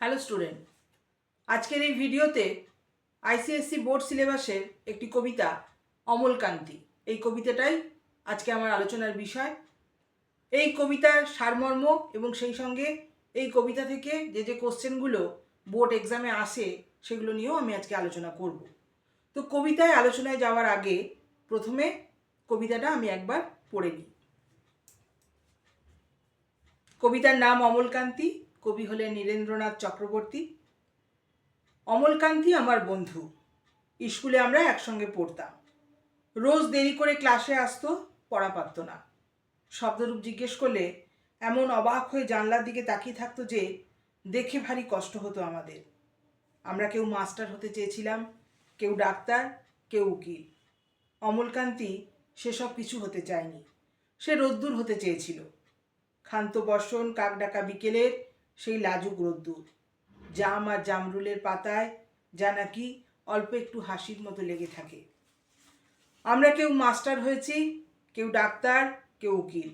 Hello student আজকের এই ভিডিওতে আইসিএসসি বোর্ড সিলেবাসের একটি কবিতা অমলকান্তি এই কবিতাটাই আজকে আমার আলোচনার বিষয়। এই কবিতার সারমর্ম এবং সেই সঙ্গে এই কবিতা থেকে যে যে কোশ্চেনগুলো বোর্ড এক্সামে আসে, সেগুলো নিয়েও আমি আজকে আলোচনা করব। তো কবিতায় আলোচনায় যাওয়ার আগে প্রথমে কবিতাটা আমি একবার পড়ে নিই। কবিতার নাম অমলকান্তি কবি হলেন নীরেন্দ্রনাথ চক্রবর্তী। অমলকান্তি আমার বন্ধু স্কুলে আমরা একসঙ্গে পড়তাম। রোজ দেরি করে ক্লাসে আসতো, পড়া পারতো না। শব্দরূপ জিজ্ঞেস করলে এমন অবাক হয়ে জানলার দিকে তাকিয়ে থাকতো যে, দেখে ভারী কষ্ট হতো আমাদের। আমরা কেউ মাস্টার হতে চেয়েছিলাম, কেউ ডাক্তার, কেউ উকিল। অমলকান্তি সেসব কিছু হতে চায়নি। সে রোদ্দুর হতে চেয়েছিল। ক্ষান্ত বর্ষণ কাকডাকা বিকেলের সেই লাজুক রোদ্দুর। জাম আর জামরুলের পাতায় যা নাকি অল্প একটু হাসির মতো লেগে থাকে। আমরা কেউ মাস্টার হয়েছি, কেউ ডাক্তার, কেউ উকিল।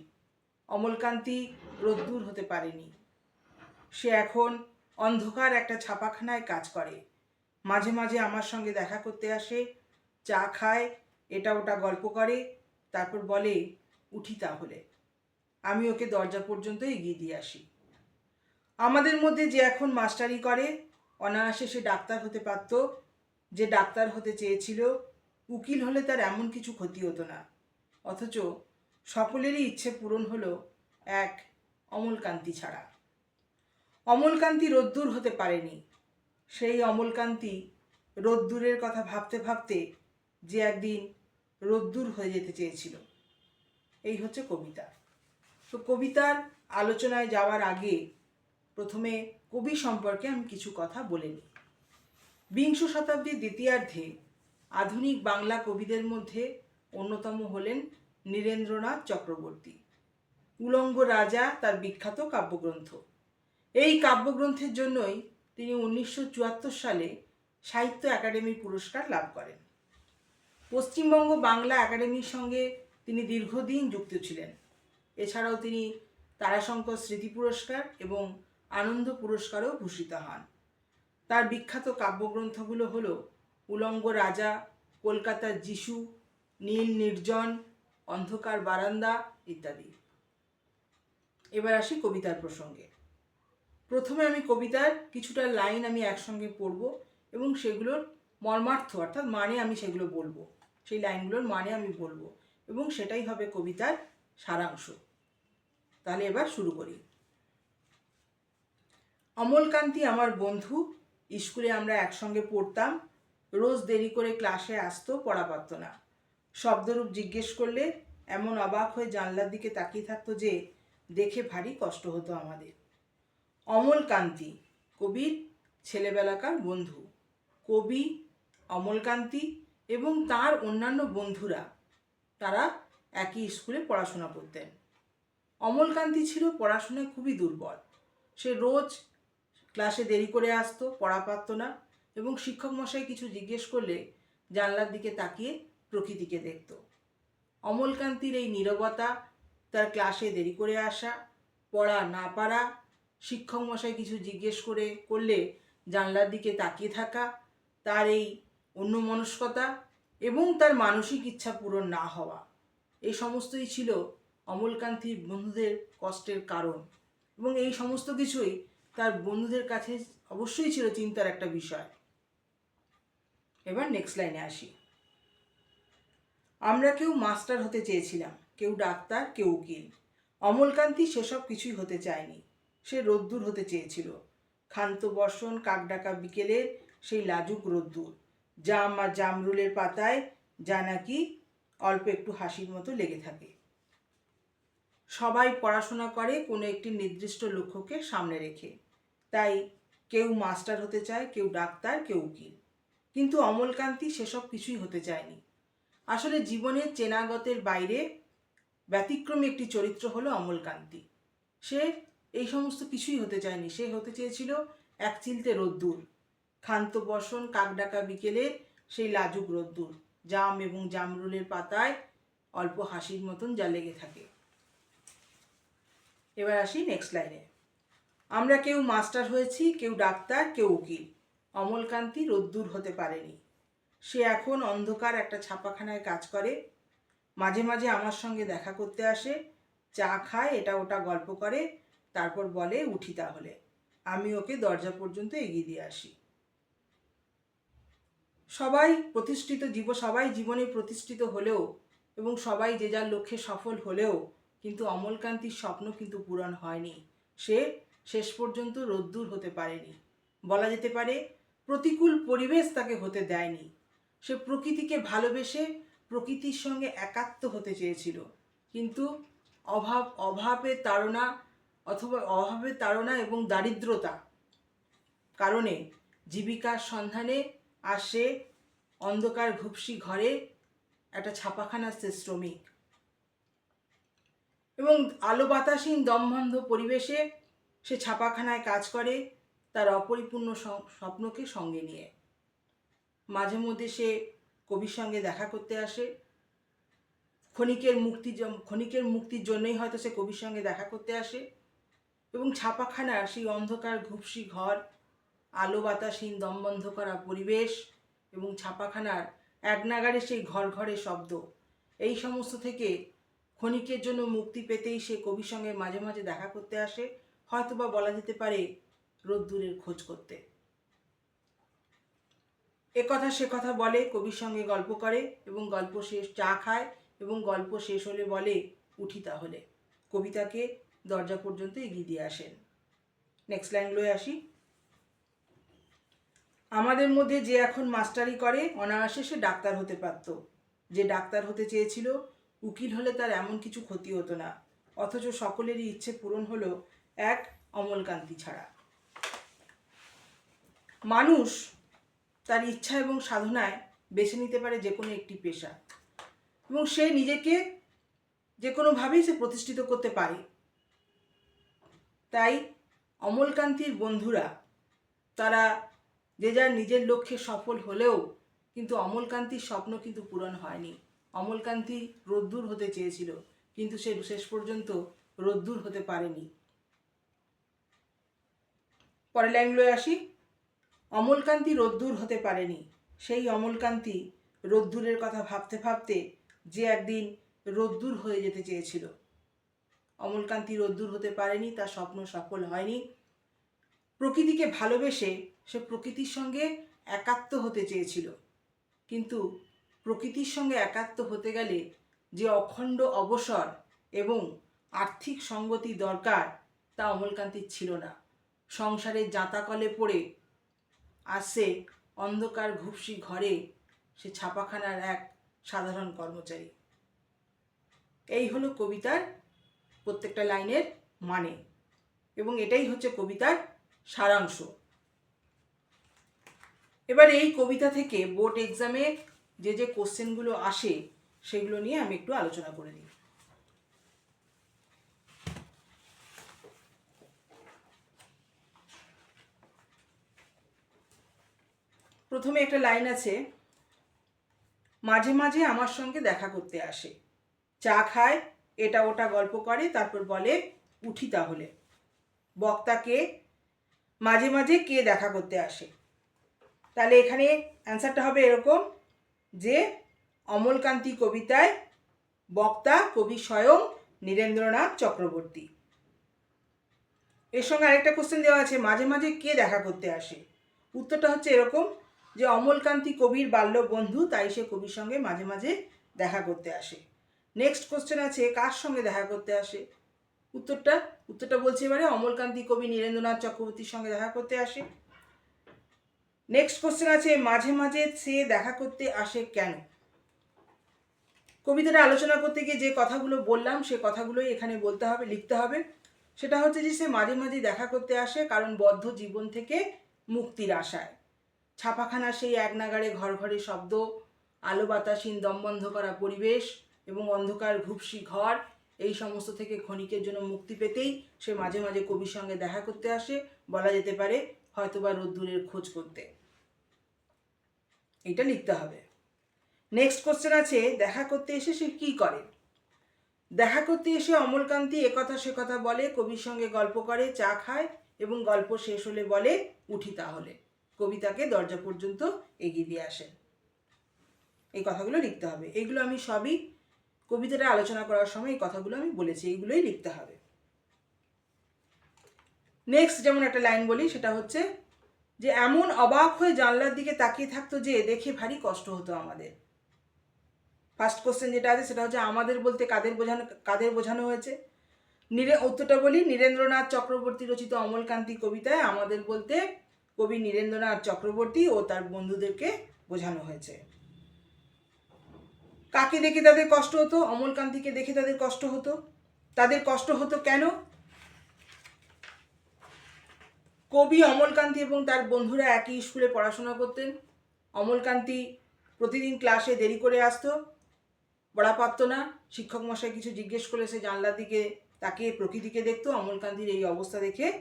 অমলকান্তি রোদ্দুর হতে পারেনি। সে এখন অন্ধকার একটা ছাপাখানায় কাজ করে। মাঝে মাঝে আমার সঙ্গে দেখা করতে আসে, চা খায়, এটা ওটা গল্প করে, তারপর বলে, উঠি তাহলে। আমি ওকে দরজা পর্যন্ত এগিয়ে দিয়ে আসি। আমাদের মধ্যে যে এখন মাস্টারি করে, অনায়াসে সে ডাক্তার হতে পারত, যে ডাক্তার হতে চেয়েছিল, উকিল হলে তার এমন কিছু ক্ষতি হতো না। অথচ সকলেরই ইচ্ছে পূরণ হলো এক অমলকান্তি ছাড়া। অমলকান্তি রোদ্দুর হতে পারেনি। সেই অমলকান্তি রোদ্দুরের কথা ভাবতে ভাবতে যে একদিন রোদ্দুর হয়ে যেতে চেয়েছিল। এই হচ্ছে কবিতা। তো কবিতার আলোচনায় যাওয়ার আগে প্রথমে কবি সম্পর্কে আমি কিছু কথা বলে নিই। বিংশ শতাব্দীর দ্বিতীয়ার্ধে আধুনিক বাংলা কবিদের মধ্যে অন্যতম হলেন নীরেন্দ্রনাথ চক্রবর্তী, উলঙ্গ রাজা তার বিখ্যাত কাব্যগ্রন্থ। এই কাব্যগ্রন্থের জন্যই তিনি উনিশশো চুয়াত্তর সালে সাহিত্য একাডেমি পুরস্কার লাভ করেন। পশ্চিমবঙ্গ বাংলা একাডেমির সঙ্গে তিনি দীর্ঘদিন যুক্ত ছিলেন। এছাড়াও তিনি তারাশঙ্কর স্মৃতি পুরস্কার এবং আনন্দ পুরস্কারও ভূষিত হন। তার বিখ্যাত কাব্যগ্রন্থগুলো হল উলঙ্গ রাজা, কলকাতার যিশু, নীল নির্জন, অন্ধকার বারান্দা ইত্যাদি। এবার আসি কবিতার প্রসঙ্গে। প্রথমে আমি কবিতার কিছুটা লাইন আমি একসঙ্গে পড়ব এবং সেগুলোর মর্মার্থ, অর্থাৎ মানে আমি সেগুলো বলব। সেই লাইনগুলোর মানে আমি বলব এবং সেটাই হবে কবিতার সারাংশ। তাহলে এবার শুরু করি। অমলকান্তি আমার বন্ধু, স্কুলে আমরা একসঙ্গে পড়তাম। রোজ দেরি করে ক্লাসে আসতো পড়া পারত না শব্দরূপ জিজ্ঞেস করলে এমন অবাক হয়ে জানলার দিকে তাকিয়ে থাকতো যে, দেখে ভারী কষ্ট হতো আমাদের। অমলকান্তি কবির ছেলেবেলাকার বন্ধু। কবি অমলকান্তি এবং তার অন্যান্য বন্ধুরা, তারা একই স্কুলে পড়াশোনা করতেন। অমলকান্তি ছিল পড়াশোনায় খুবই দুর্বল। সে রোজ ক্লাসে দেরি করে আসতো, পড়া পারত না এবং শিক্ষক মশাই কিছু জিজ্ঞেস করলে জানলার দিকে তাকিয়ে প্রকৃতিকে দেখত। অমলকান্তির এই নীরবতা, তার ক্লাসে দেরি করে আসা, পড়া না পারা, শিক্ষক মশাই কিছু জিজ্ঞেস করে, করলে জানলার দিকে তাকিয়ে থাকা, তার এই অন্যমনস্কতা এবং তার মানসিক ইচ্ছা পূরণ না হওয়া, এই সমস্তই ছিল অমলকান্তির বন্ধুদের কষ্টের কারণ এবং এই সমস্ত কিছুই তার বন্ধুদের কাছে অবশ্যই ছিল চিন্তার একটা বিষয়। এবার নেক্সট লাইনে আসি। আমরা কেউ মাস্টার হতে চেয়েছিলাম, কেউ ডাক্তার, কেউ উকিল। অমলকান্তি সেসব কিছুই হতে চায়নি। সে রোদ্দুর হতে চেয়েছিল। ক্ষান্ত বর্ষণ, কাকডাকা বিকেলের সেই লাজুক রোদ্দুর। জাম আর জামরুলের পাতায় যা নাকি অল্প একটু হাসির মতো লেগে থাকে। সবাই পড়াশোনা করে কোনো একটি নির্দিষ্ট লক্ষ্যকে সামনে রেখে। তাই কেউ মাস্টার হতে চায়, কেউ ডাক্তার, কেউ উকিল। কিন্তু অমলকান্তি সেসব কিছুই হতে চায়নি। আসলে জীবনের চেনাগতের বাইরে ব্যতিক্রমী একটি চরিত্র হলো অমলকান্তি। সে এই সমস্ত কিছুই হতে চায়নি। সে হতে চেয়েছিল এক চিলতে রোদ্দুর। ক্ষান্ত বসন কাকডাকা বিকেলে সেই লাজুক রোদ্দুর, জাম এবং জামরুলের পাতায় অল্প হাসির মতন যা লেগে থাকে। এবার আসি নেক্সট লাইনে আমরা কেউ মাস্টার হয়েছি, কেউ ডাক্তার, কেউ উকিল। অমলকান্তি রোদ্দুর হতে পারেনি। সে এখন অন্ধকার একটা ছাপাখানায় কাজ করে। মাঝে মাঝে আমার সঙ্গে দেখা করতে আসে। চা খায়, এটা ওটা গল্প করে। তারপর বলে, উঠি তাহলে। আমি ওকে দরজা পর্যন্ত এগিয়ে দিয়ে আসি। সবাই প্রতিষ্ঠিত জীব, সবাই জীবনে প্রতিষ্ঠিত হলেও এবং সবাই যে যার লক্ষ্যে সফল হলেও কিন্তু অমলকান্তির স্বপ্ন কিন্তু পূরণ হয়নি। সে শেষ পর্যন্ত রোদ্দুর হতে পারেনি। বলা যেতে পারে, প্রতিকূল পরিবেশ তাকে হতে দেয়নি। সে প্রকৃতিকে ভালোবেসে প্রকৃতির সঙ্গে একাত্ম হতে চেয়েছিল। কিন্তু অভাব, অভাবের তাড়না অথবা অভাবের তাড়না এবং দারিদ্রতা কারণে জীবিকার সন্ধানে আসে অন্ধকার ঘুপসি ঘরে একটা ছাপাখানার সে শ্রমিক। এবং আলো বাতাসহীন দমবন্ধ পরিবেশে সে ছাপাখানায় কাজ করে তার অপরিপূর্ণ স্বপ্নকে সঙ্গে নিয়ে। মাঝে মধ্যে সে কবির সঙ্গে দেখা করতে আসে। ক্ষণিকের মুক্তি ক্ষণিকের মুক্তির জন্যই হয়তো সে কবির সঙ্গে দেখা করতে আসে এবং ছাপাখানার সেই অন্ধকার ঘুপসি ঘর, আলো বাতাসহীন দমবন্ধ করা পরিবেশ এবং ছাপাখানার এক নাগারে সেই ঘর ঘরে শব্দ, এই সমস্ত থেকে ক্ষণিকের জন্য মুক্তি পেতেই সে কবির সঙ্গে মাঝে মাঝে দেখা করতে আসে। হয়তোবা বলা যেতে পারে রোদ্দুরের খোঁজ করতে। এ কথা সে কথা বলে, কবির সঙ্গে গল্প করে এবং গল্প শেষ চা খায় এবং গল্প শেষ হলে বলে, উঠি তাহলে। কবিতাকে দরজা পর্যন্ত এগিয়ে দিয়ে আসেন। নেক্সট লাইনগুলোয় আসি। আমাদের মধ্যে যে এখন মাস্টারি করে, অনায়াসে সে ডাক্তার হতে পারত। যে ডাক্তার হতে চেয়েছিল, উকিল হলে তার এমন কিছু ক্ষতি হতো না। অথচ সকলেরই ইচ্ছে পূরণ হলো এক অমলকান্তি ছাড়া। মানুষ তার ইচ্ছা এবং সাধনায় বেছে নিতে পারে যে কোনো একটি পেশা এবং সে নিজেকে যে কোনোভাবেই সে প্রতিষ্ঠিত করতে পারে। তাই অমলকান্তির বন্ধুরা, তারা যে যার নিজের লক্ষ্যে সফল হলেও কিন্তু অমলকান্তির স্বপ্ন কিন্তু পূরণ হয়নি। অমলকান্তি রোদ্দুর হতে চেয়েছিল, কিন্তু সে শেষ পর্যন্ত রোদ্দুর হতে পারেনি। পরের লাইনগুলোয় আসি, অমলকান্তি রোদ্দুর হতে পারেনি। সেই অমলকান্তি রোদ্দুরের কথা ভাবতে ভাবতে যে একদিন রোদ্দুর হয়ে যেতে চেয়েছিল। অমলকান্তি রোদ্দুর হতে পারেনি, তার স্বপ্ন সফল হয়নি। প্রকৃতিকে ভালোবেসে সে প্রকৃতির সঙ্গে একাত্ম হতে চেয়েছিল। কিন্তু প্রকৃতির সঙ্গে একাত্ম হতে গেলে যে অখণ্ড অবসর এবং আর্থিক সঙ্গতি দরকার তা অমলকান্তির ছিল না। সংসারের জাঁতাকলে পড়ে আসছে অন্ধকার ঘুপসি ঘরে সে ছাপাখানার এক সাধারণ কর্মচারী। এই হলো কবিতার প্রত্যেকটা লাইনের মানে এবং এটাই হচ্ছে কবিতার সারাংশ। এবার এই কবিতা থেকে বোর্ড এক্সামে যে যে কোশ্চেনগুলো আসে, সেগুলো নিয়ে আমি একটু আলোচনা করে দিই প্রথমে একটা লাইন আছে, মাঝে মাঝে আমার সঙ্গে দেখা করতে আসে। চা খায়, এটা ওটা গল্প করে, তারপর বলে, উঠি তাহলে। বক্তাকে মাঝে মাঝে কে দেখা করতে আসে। তাহলে এখানে অ্যান্সারটা হবে এরকম, যে অমলকান্তি কবিতায় বক্তা কবি স্বয়ং নীরেন্দ্রনাথ চক্রবর্তী। এর সঙ্গে আরেকটা কোশ্চেন দেওয়া আছে, মাঝে মাঝে কে দেখা করতে আসে? উত্তরটা হচ্ছে এরকম যে অমলকান্তি কবির বাল্য বন্ধু, তাই সে কবির সঙ্গে মাঝে মাঝে দেখা করতে আসে। নেক্সট কোশ্চেন আছে, কার সঙ্গে দেখা করতে আসে? উত্তরটা উত্তরটা বলছে এবারে, অমলকান্তি কবি নীরেন্দ্রনাথ চক্রবর্তীর সঙ্গে দেখা করতে আসে। নেক্সট কোশ্চেন আছে, মাঝে মাঝে সে দেখা করতে আসে কেন? কবিতাটা আলোচনা করতে গিয়ে যে কথাগুলো বললাম, সে কথাগুলোই এখানে বলতে হবে, লিখতে হবে। সেটা হচ্ছে যে সে মাঝে মাঝে দেখা করতে আসে, কারণ বদ্ধ জীবন থেকে মুক্তির আশায়। ছাপাখানা সেই এক নাগারে ঘর ঘরে শব্দ, আলো বাতাসীন দমবন্ধ করা পরিবেশ এবং অন্ধকার ঘুপসি ঘর, এই সমস্ত থেকে ক্ষণিকের জন্য মুক্তি পেতেই সে মাঝে মাঝে কবির সঙ্গে দেখা করতে আসে, বলা যেতে পারে হয়তোবা রোদ্দুরের খোঁজ করতে। এটা লিখতে হবে। নেক্সট কোশ্চেন আছে, দেখা করতে এসে সে কী করে? দেখা করতে এসে অমলকান্তি একথা সে কথা বলে, কবির সঙ্গে গল্প করে, চা খায় এবং গল্প শেষ হলে বলে, উঠি তাহলে। কবিতাকে দরজা পর্যন্ত এগিয়ে দিয়ে আসেন এই কথাগুলো লিখতে হবে। এগুলো আমি সবই কবিতাটা আলোচনা করার সময় এই কথাগুলো আমি বলেছি এইগুলোই লিখতে হবে। নেক্সট যেমন একটা লাইন বলি, সেটা হচ্ছে যে, এমন অবাক হয়ে জানলার দিকে তাকিয়ে থাকতো যে, দেখে ভারী কষ্ট হতো আমাদের। ফার্স্ট কোশ্চেন যেটা আছে, সেটা হচ্ছে, আমাদের বলতে কাদের বোঝানো কাদের বোঝানো হয়েছে? নিরে, উত্তরটা বলি, নীরেন্দ্রনাথ চক্রবর্তী রচিত অমলকান্তি কবিতায় আমাদের বলতে কবি নীরেন্দ্রনাথ চক্রবর্তী ও তার বন্ধুদেরকে বোঝানো হয়েছে। কাকে দেখে তাদের কষ্ট হতো? অমলকান্তিকে দেখে তাদের কষ্ট হতো? তাদের কষ্ট হতো কেন? কবি অমলকান্তি এবং তার বন্ধুরা একই স্কুলে পড়াশোনা করতেন। অমলকান্তি প্রতিদিন ক্লাসে দেরি করে আসতো। পড়া পারতো না। শিক্ষক মশাই কিছু জিজ্ঞেস করলে সে জানলার দিকে তাকে প্রকৃতিকে দেখতো। অমলকান্তির এই অবস্থা দেখে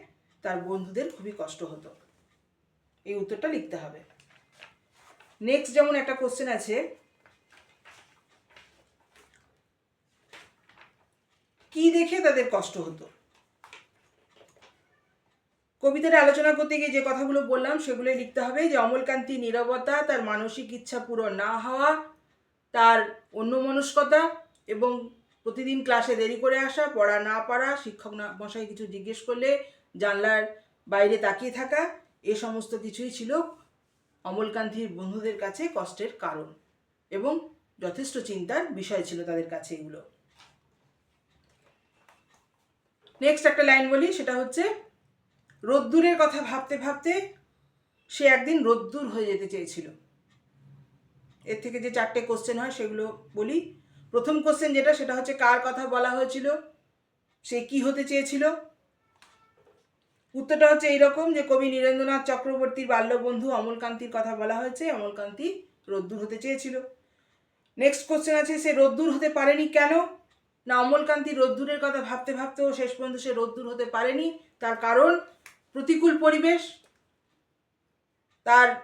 তার বন্ধুদের খুবই কষ্ট হতো। এই উত্তরটা লিখতে হবে। নেক্সট যেমন একটা কোশ্চেন আছে, কি দেখে তাদের কষ্ট হতো? কবিতাটা আলোচনা করতে গিয়ে যে কথাগুলো বললাম, সেগুলোই লিখতে হবে। যে অমলকান্তি নীরবতা, তার মানসিক ইচ্ছা পূরণ না হওয়া, তার অন্যমনস্কতা এবং প্রতিদিন ক্লাসে দেরি করে আসা, পড়া না পারা, শিক্ষক না মশাই কিছু জিজ্ঞেস করলে জানলার বাইরে তাকিয়ে থাকা এ সমস্ত কিছুই ছিল অমলকান্তির বন্ধুদের কাছে কষ্টের কারণ এবং যথেষ্ট চিন্তার বিষয় ছিল তাদের কাছে এগুলো। নেক্সট একটা লাইন বলি, সেটা হচ্ছে, রোদ্দুরের কথা ভাবতে ভাবতে সে একদিন রোদ্দুর হয়ে যেতে চেয়েছিল। এর থেকে যে চারটে কোশ্চেন হয়, সেগুলো বলি। প্রথম কোশ্চেন যেটা, সেটা হচ্ছে কার কথা বলা হয়েছিল? সে কি হতে চেয়েছিল? উত্তরটা হচ্ছে এইরকম যে কবি নীরেন্দ্রনাথ চক্রবর্তীর বাল্যবন্ধু অমলকান্তির কথা বলা হয়েছে, অমলকান্তি রোদ্দুর হতে চেয়েছিল। নেক্সট কোশ্চেন আছে, সে রোদ্দুর হতে পারেনি কেন? না, অমলকান্তি রোদ্দুরের কথা ভাবতে ভাবতেও শেষ পর্যন্ত সে রোদ্দুর হতে পারেনি। তার কারণ, প্রতিকূল পরিবেশ, তার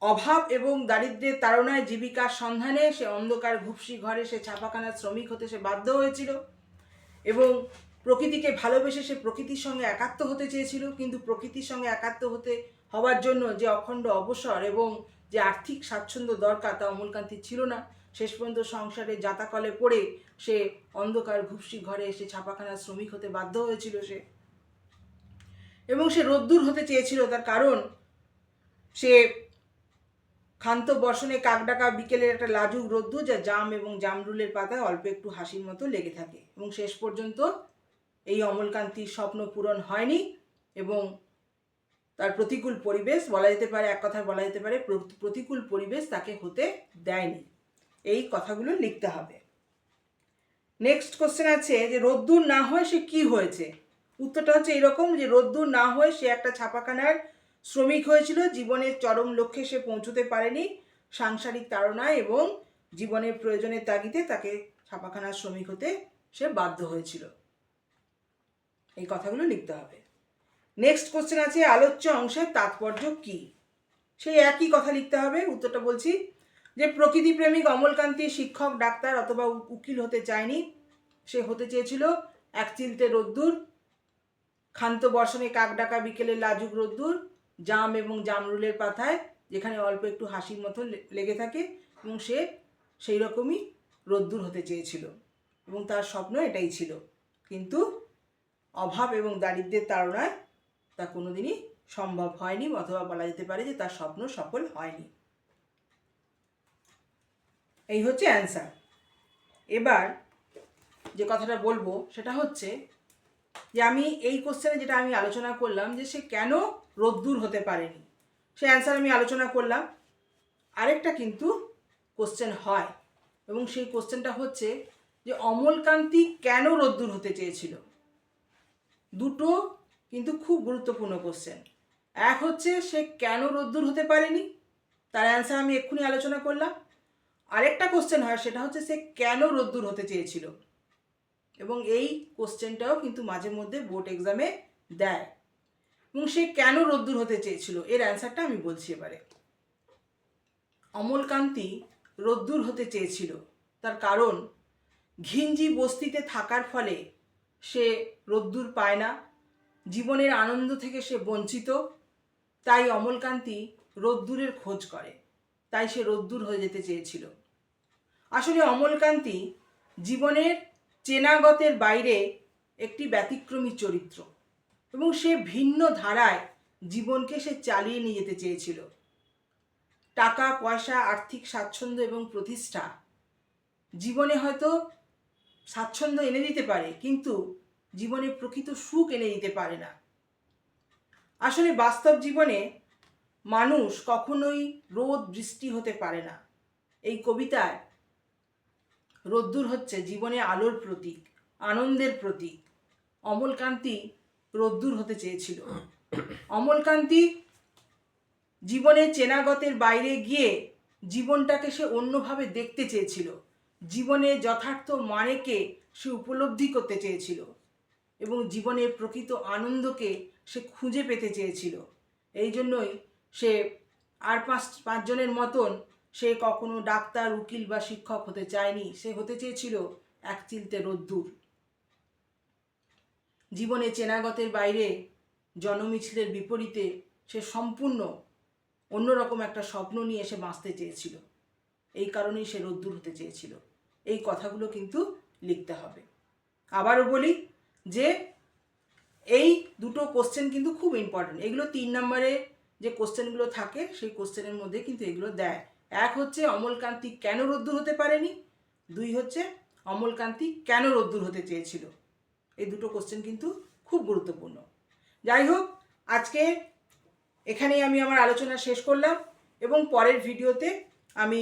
অভাব এবং দারিদ্র্যের তাড়নায় জীবিকার সন্ধানে সে অন্ধকার ঘুপসি ঘরে সে ছাপাখানার শ্রমিক হতে সে বাধ্য হয়েছিল। এবং প্রকৃতিকে ভালোবেসে সে প্রকৃতির সঙ্গে একাত্ম হতে চেয়েছিল, কিন্তু প্রকৃতির সঙ্গে একাত্ম হতে হওয়ার জন্য যে অখণ্ড অবসর এবং যে আর্থিক স্বাচ্ছন্দ্য দরকার তা অমলকান্তির ছিল না। শেষ পর্যন্ত সংসারে জাতাকলে পড়ে সে অন্ধকার ঘুপসি ঘরে এসে ছাপাখানার শ্রমিক হতে বাধ্য হয়েছিল সে। এবং সে রোদ্দুর হতে চেয়েছিল, তার কারণ সে ক্ষান্ত বর্ষণে কাকডাকা বিকেলের একটা লাজুক রোদ্দুর যা জাম এবং জামরুলের পাতায় অল্প একটু হাসির মতো লেগে থাকে। এবং শেষ পর্যন্ত এই অমলকান্তির স্বপ্ন পূরণ হয়নি এবং তার প্রতিকূল পরিবেশ বলা যেতে পারে, এক কথায় বলা যেতে পারে, প্র- প্রতিকূল পরিবেশ তাকে হতে দেয়নি। এই কথাগুলো লিখতে হবে। নেক্সট কোশ্চেন আছে যে রোদ্দুর না হয়ে সে কি হয়েছে? উত্তরটা হচ্ছে এরকম যে রোদ্দুর না হয়ে সে একটা ছাপাখানার শ্রমিক হয়েছিল জীবনের চরম লক্ষ্যে সে পৌঁছতে পারেনি সাংসারিক তাড়নায় এবং জীবনের প্রয়োজনের তাগিদে তাকে ছাপাখানার শ্রমিক হতে সে বাধ্য হয়েছিল। এই কথাগুলো লিখতে হবে। নেক্সট কোশ্চেন আছে, আলোচ্য অংশের তাৎপর্য কি? সেই একই কথা লিখতে হবে, উত্তরটা বলছি। যে প্রকৃতিপ্রেমিক অমলকান্তি শিক্ষক, ডাক্তার অথবা উকিল হতে চায়নি। সে হতে চেয়েছিল এক চিলতে রোদ্দুর, ক্ষান্ত বর্ষণে কাকডাকা বিকেলে লাজুক রোদ্দুর, জাম এবং জামরুলের পাতায়, যেখানে অল্প একটু হাসির মতো লেগে থাকে এবং সে সেই রকমই রোদ্দুর হতে চেয়েছিল। এবং তার স্বপ্ন এটাই ছিল। কিন্তু অভাব এবং দারিদ্রের তাড়নায় তা কোনোদিনই সম্ভব হয়নি অথবা বলা যেতে পারে যে তার স্বপ্ন সফল হয়নি। এই হচ্ছে অ্যান্সার এবার যে কথাটা বলব সেটা হচ্ছে যে আমি এই কোশ্চেনে যেটা আমি আলোচনা করলাম যে সে কেন রোদ্দুর হতে পারেনি? সে অ্যান্সার আমি আলোচনা করলাম। আরেকটা কিন্তু কোশ্চেন হয় এবং সেই কোশ্চেনটা হচ্ছে যে অমলকান্তি কেন রোদ্দুর হতে চেয়েছিল? দুটো কিন্তু খুব গুরুত্বপূর্ণ কোশ্চেন এক হচ্ছে, সে কেন রোদ্দুর হতে পারেনি? তার অ্যান্সার আমি এক্ষুনি আলোচনা করলাম। আরেকটা কোশ্চেন হয়, সেটা হচ্ছে, সে কেন রোদ্দুর হতে চেয়েছিল? এবং এই কোশ্চেনটাও কিন্তু মাঝে মধ্যে বোর্ড এক্সামে দেয়। এবং সে কেন রোদ্দুর হতে চেয়েছিল? এর অ্যান্সারটা আমি বলছি এবারে। অমলকান্তি রোদ্দুর হতে চেয়েছিল। তার কারণ, ঘিঞ্জি বস্তিতে থাকার ফলে সে রোদ্দুর পায় না। জীবনের আনন্দ থেকে সে বঞ্চিত। তাই অমলকান্তি রোদ্দুরের খোঁজ করে। তাই সে রোদ্দুর হয়ে যেতে চেয়েছিল। আসলে অমলকান্তি জীবনের চেনাগতের বাইরে একটি ব্যতিক্রমী চরিত্র এবং সে ভিন্ন ধারায় জীবনকে সে চালিয়ে নিয়ে যেতে চেয়েছিল। টাকা, পয়সা, আর্থিক স্বাচ্ছন্দ্য এবং প্রতিষ্ঠা জীবনে হয়তো স্বাচ্ছন্দ্য এনে দিতে পারে, কিন্তু জীবনে প্রকৃত সুখ এনে দিতে পারে না। আসলে বাস্তব জীবনে মানুষ কখনোই রোদ বৃষ্টি হতে পারে না। এই কবিতায় রোদ্দুর হচ্ছে জীবনে আলোর প্রতীক, আনন্দের প্রতীক। অমলকান্তি রোদ্দুর হতে চেয়েছিল। অমলকান্তি জীবনে চেনাগতের বাইরে গিয়ে জীবনটাকে সে অন্যভাবে দেখতে চেয়েছিল। জীবনে যথার্থ মানেকে সে উপলব্ধি করতে চেয়েছিল। এবং জীবনের প্রকৃত আনন্দকে সে খুঁজে পেতে চেয়েছিল। এই জন্যই সে আর পাঁচ, পাঁচজনের মতন সে কখনো ডাক্তার, উকিল বা শিক্ষক হতে চায়নি। সে হতে চেয়েছিল এক চিলতে রোদ্দুর। জীবনে চেনাগতের বাইরে জনমিছিলের বিপরীতে সে সম্পূর্ণ অন্যরকম একটা স্বপ্ন নিয়ে সে বাঁচতে চেয়েছিল। এই কারণেই সে রোদ্দুর হতে চেয়েছিল। এই কথাগুলো কিন্তু লিখতে হবে। আবারও বলি যে এই দুটো কোশ্চেন কিন্তু খুব ইম্পর্টেন্ট এগুলো তিন নম্বরে যে কোশ্চেনগুলো থাকে, সেই কোশ্চেনের মধ্যে কিন্তু এগুলো দেয়। এক হচ্ছে অমলকান্তি কেন রোদ্দুর হতে পারেনি? দুই হচ্ছে অমলকান্তি কেন রোদ্দুর হতে চেয়েছিল? এই দুটো কোশ্চেন কিন্তু খুব গুরুত্বপূর্ণ। যাই হোক, আজকে এখানেই আমি আমার আলোচনা শেষ করলাম এবং পরের ভিডিওতে আমি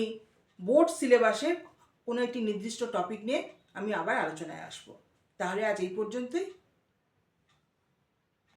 বোর্ড সিলেবাসের কোনো একটি নির্দিষ্ট টপিক নিয়ে আমি আবার আলোচনায় আসব। তাহলে আজ এই পর্যন্তই।